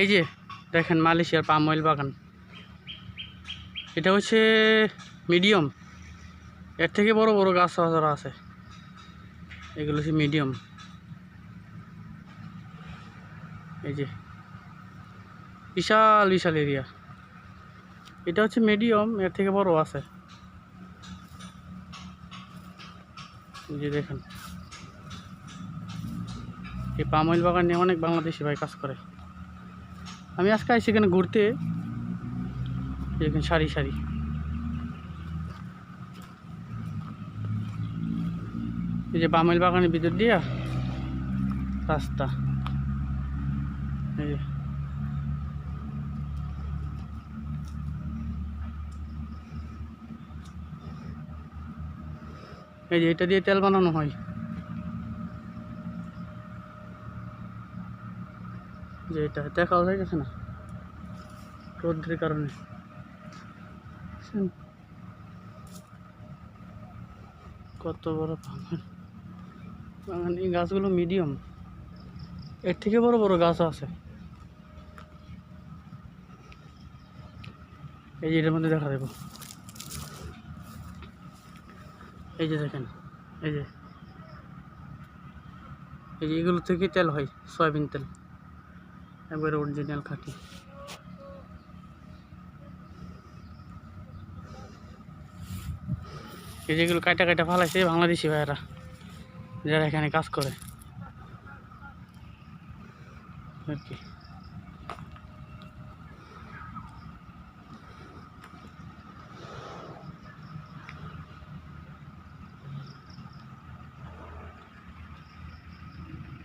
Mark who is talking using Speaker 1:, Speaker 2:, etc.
Speaker 1: এই যে দেখেন মালয়েশিয়ার পাম অয়েল বাগান। এটা হচ্ছে মিডিয়াম। এর থেকে বড় বড় গাছ হাজার আছে, এগুলো হচ্ছে মিডিয়াম। এই যে বিশাল বিশাল এরিয়া। এটা হচ্ছে মিডিয়াম, এর থেকে বড় আছে। এই যে দেখেন। এই পাম অয়েল বাগান নিয়ে অনেক বাংলাদেশি ভাই কাজ করে। আমি আজকে আসি এখানে ঘুরতে। দেখেন সারি সারি এই যে অয়েল বাগানের ভিতর দিয়া রাস্তা। এই যে এটা দিয়ে তেল বানানো হয়। যে এটা দেখাও যাইতেছে না? রোদ্রের কারণে। কত বড় বাগান। এই গাছগুলো মিডিয়াম এর থেকে বড় বড় গাছ আছে। এই যে এটার মধ্যে দেখা দেবো। এই যে দেখেন, এই যে। এই যে এগুলো থেকে তেল হয়, সয়াবিন তেল। একবারে অরিজিনাল খাঁটি। এই যেগুলো কাটা কাটা ফালাইছে বাংলাদেশি ভাইয়েরা, যারা এখানে কাজ করে। আর কি।